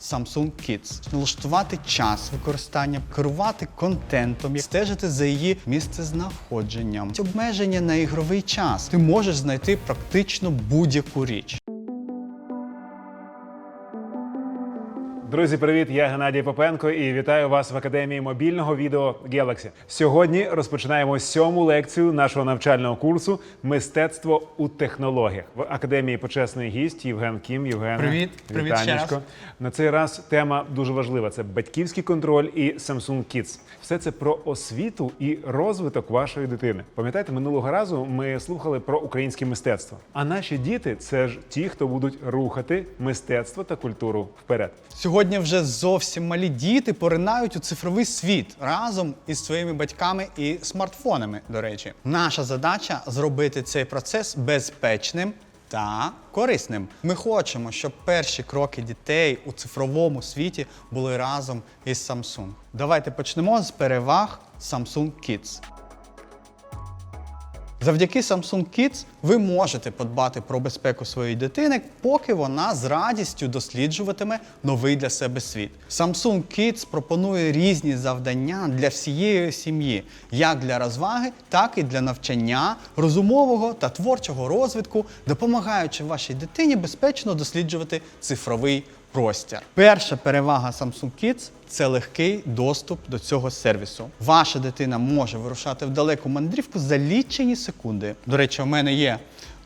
Samsung Kids. налаштувати час використання, керувати контентом, стежити за її місцезнаходженням, обмеження на ігровий час. Ти можеш знайти практично будь-яку річ. Друзі, привіт! Я Геннадій Попенко і вітаю вас в академії мобільного відео Galaxy. Сьогодні розпочинаємо сьому лекцію нашого навчального курсу Мистецтво у технологіях в академії почесний гість Євген Кім. Євген, Привіт. Привіт ще раз. На цей раз тема дуже важлива: це батьківський контроль і Samsung Kids. Все це про освіту і розвиток вашої дитини. Пам'ятаєте, минулого разу ми слухали про українське мистецтво. А наші діти це ж ті, хто будуть рухати мистецтво та культуру вперед. Сьогодні вже зовсім малі діти поринають у цифровий світ разом із своїми батьками і смартфонами. До речі, наша задача зробити цей процес безпечним. Та корисним. Ми хочемо, щоб перші кроки дітей у цифровому світі були разом із Samsung. Давайте почнемо з переваг Samsung Kids. Завдяки Samsung Kids ви можете подбати про безпеку своєї дитини, поки вона з радістю досліджуватиме новий для себе світ. Samsung Kids пропонує різні завдання для всієї сім'ї, як для розваги, так і для навчання, розумового та творчого розвитку, допомагаючи вашій дитині безпечно досліджувати цифровий простір. Перша перевага Samsung Kids це легкий доступ до цього сервісу. Ваша дитина може вирушати в далеку мандрівку за лічені секунди. До речі, у мене є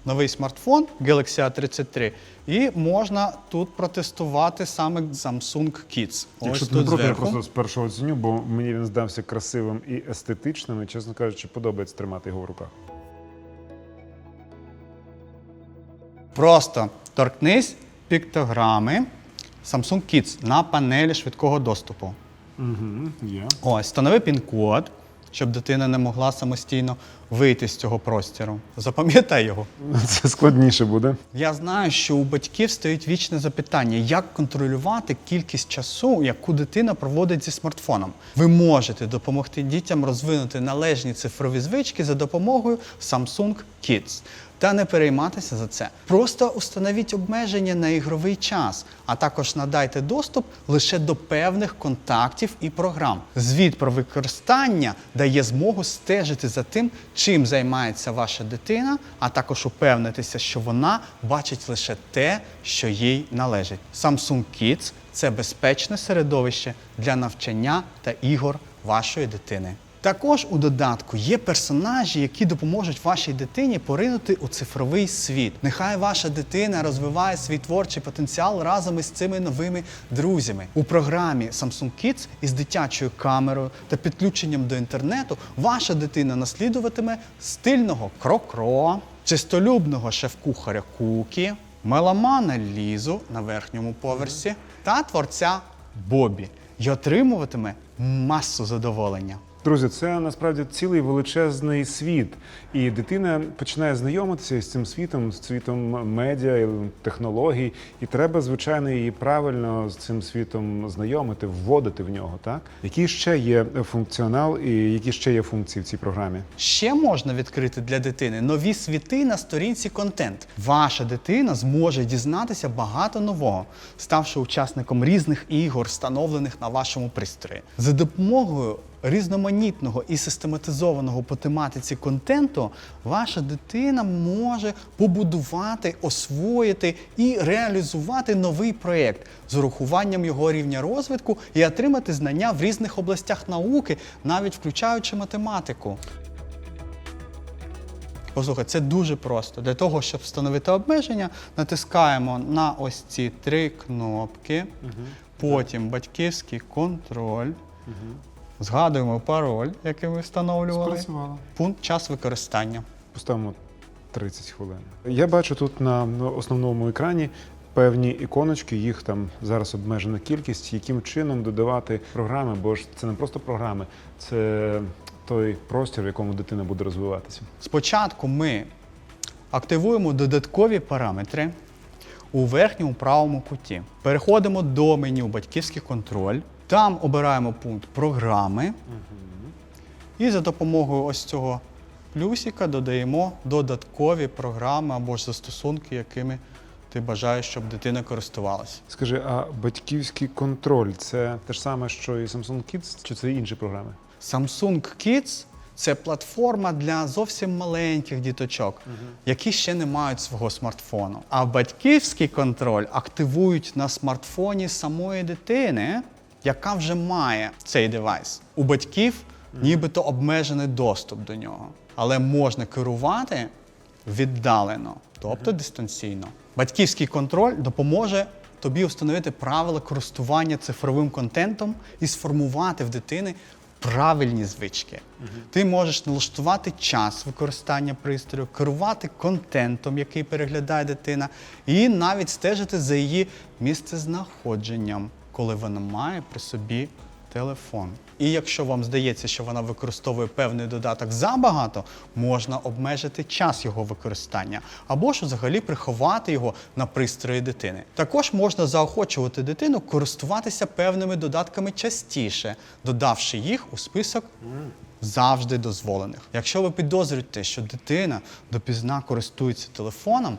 новий смартфон Galaxy A33, і можна тут протестувати саме Samsung Kids. Якщо ти не проти, я просто з першого оціню, бо мені він здався красивим і естетичним, і, чесно кажучи, подобається тримати його в руках. Просто торкнись піктограми Samsung Kids на панелі швидкого доступу. Угу, є. Ось, встанови пін-код, щоб дитина не могла самостійно вийти з цього простіру. Запам'ятай його. Це складніше буде. Я знаю, що у батьків стоїть вічне запитання, як контролювати кількість часу, яку дитина проводить зі смартфоном. Ви можете допомогти дітям розвинути належні цифрові звички за допомогою Samsung Kids. Та не перейматися за це. Просто установіть обмеження на ігровий час, а також надайте доступ лише до певних контактів і програм. Звіт про використання дає змогу стежити за тим, чим займається ваша дитина, а також упевнитися, що вона бачить лише те, що їй належить. Samsung Kids – це безпечне середовище для навчання та ігор вашої дитини. Також у додатку є персонажі, які допоможуть вашій дитині поринути у цифровий світ. Нехай ваша дитина розвиває свій творчий потенціал разом із цими новими друзями. У програмі Samsung Kids із дитячою камерою та підключенням до інтернету ваша дитина наслідуватиме стильного крокро, чистолюбного шеф-кухаря Кукі, меломана Лізу на верхньому поверсі та творця Бобі і отримуватиме масу задоволення. Друзі, це насправді цілий величезний світ, і дитина починає знайомитися з цим світом, з світом медіа технологій. І треба, звичайно, її правильно з цим світом знайомити, вводити в нього. Так який ще є функціонал і які ще є функції в цій програмі? Ще можна відкрити для дитини нові світи на сторінці контент. Ваша дитина зможе дізнатися багато нового, ставши учасником різних ігор, встановлених на вашому пристрої. За допомогою різноманітного і систематизованого по тематиці контенту, ваша дитина може побудувати, освоїти і реалізувати новий проєкт з урахуванням його рівня розвитку і отримати знання в різних областях науки, навіть включаючи математику. Послухай, це дуже просто. Для того, щоб встановити обмеження, натискаємо на ось ці три кнопки, потім батьківський контроль, згадуємо пароль, який ми встановлювали. Спрацювало. Пункт час використання. Поставимо 30 хвилин. Я бачу тут на основному екрані. Певні іконочки, їх там зараз обмежена кількість, яким чином додавати програми, бо ж це не просто програми, це той простір, в якому дитина буде розвиватися. Спочатку ми активуємо додаткові параметри у верхньому правому куті. Переходимо до меню Батьківський контроль. Там обираємо пункт програми. І за допомогою ось цього плюсика додаємо додаткові програми або ж застосунки, якими ти бажаєш, щоб дитина користувалася. Скажи, а батьківський контроль це те ж саме, що і Samsung Kids, чи це інші програми? Samsung Kids це платформа для зовсім маленьких діточок, які ще не мають свого смартфону. А батьківський контроль активують на смартфоні самої дитини, яка вже має цей девайс. У батьків нібито обмежений доступ до нього, але можна керувати віддалено, тобто дистанційно. Батьківський контроль допоможе тобі встановити правила користування цифровим контентом і сформувати в дитини правильні звички. Ти можеш налаштувати час використання пристрою, керувати контентом, який переглядає дитина, і навіть стежити за її місцезнаходженням, коли вона має при собі телефон. І якщо вам здається, що вона використовує певний додаток забагато, можна обмежити час його використання або ж взагалі приховати його на пристрої дитини. Також можна заохочувати дитину користуватися певними додатками частіше, додавши їх у список завжди дозволених. Якщо ви підозрюєте, що дитина допізна користується телефоном,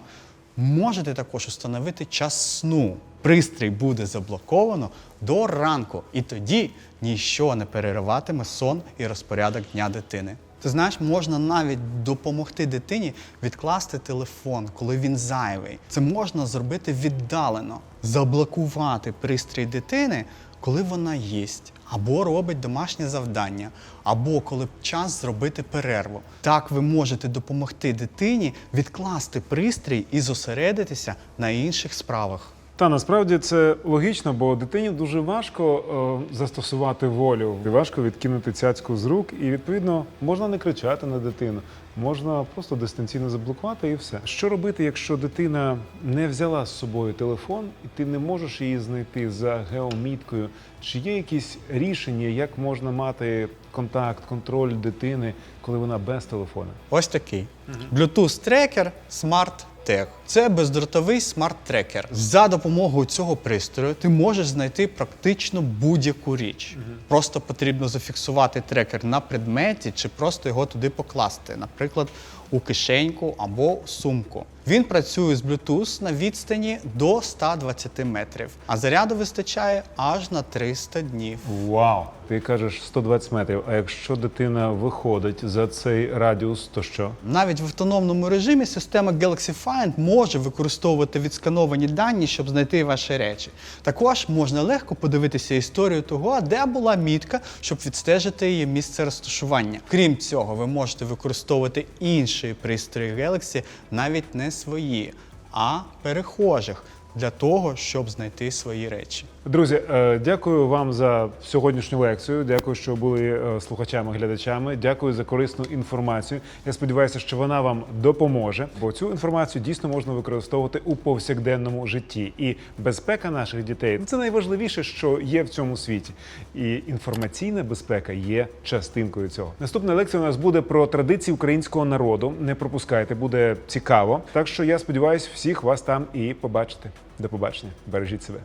можете також установити час сну. Пристрій буде заблоковано до ранку, і тоді ніщо не перериватиме сон і розпорядок дня дитини. Ти знаєш, можна навіть допомогти дитині відкласти телефон, коли він зайвий. Це можна зробити віддалено, заблокувати пристрій дитини, коли вона їсть, або робить домашнє завдання, або коли час зробити перерву. Так ви можете допомогти дитині відкласти пристрій і зосередитися на інших справах. Та насправді це логічно, бо дитині дуже важко е, застосувати волю, важко відкинути цяцьку з рук, і відповідно можна не кричати на дитину, можна просто дистанційно заблокувати і все. Що робити, якщо дитина не взяла з собою телефон, і ти не можеш її знайти за геоміткою? Чи є якісь рішення, як можна мати контакт, контроль дитини, коли вона без телефона? Ось такий. Bluetooth трекер Smart Tech. Це бездротовий смарт-трекер. За допомогою цього пристрою ти можеш знайти практично будь-яку річ. Просто потрібно зафіксувати трекер на предметі чи просто його туди покласти, наприклад, у кишеньку або сумку. Він працює з Bluetooth на відстані до 120 метрів, а заряду вистачає аж на 300 днів. Вау! Ти кажеш 120 метрів. А якщо дитина виходить за цей радіус, то що? Навіть в автономному режимі система Galaxy Find може використовувати відскановані дані, щоб знайти ваші речі. Також можна легко подивитися історію того, де була мітка, щоб відстежити її місце розташування. Крім цього, ви можете використовувати інші пристрої Galaxy, навіть не свої, а перехожих для того, щоб знайти свої речі. Друзі, е, дякую вам за сьогоднішню лекцію. Дякую, що були е, слухачами, глядачами. Дякую за корисну інформацію. Я сподіваюся, що вона вам допоможе, бо цю інформацію дійсно можна використовувати у повсякденному житті. І безпека наших дітей це найважливіше, що є в цьому світі. І інформаційна безпека є частинкою цього. Наступна лекція у нас буде про традиції українського народу. Не пропускайте, буде цікаво. Так що я сподіваюся, всіх вас там і побачити. До побачення. Бережіть себе.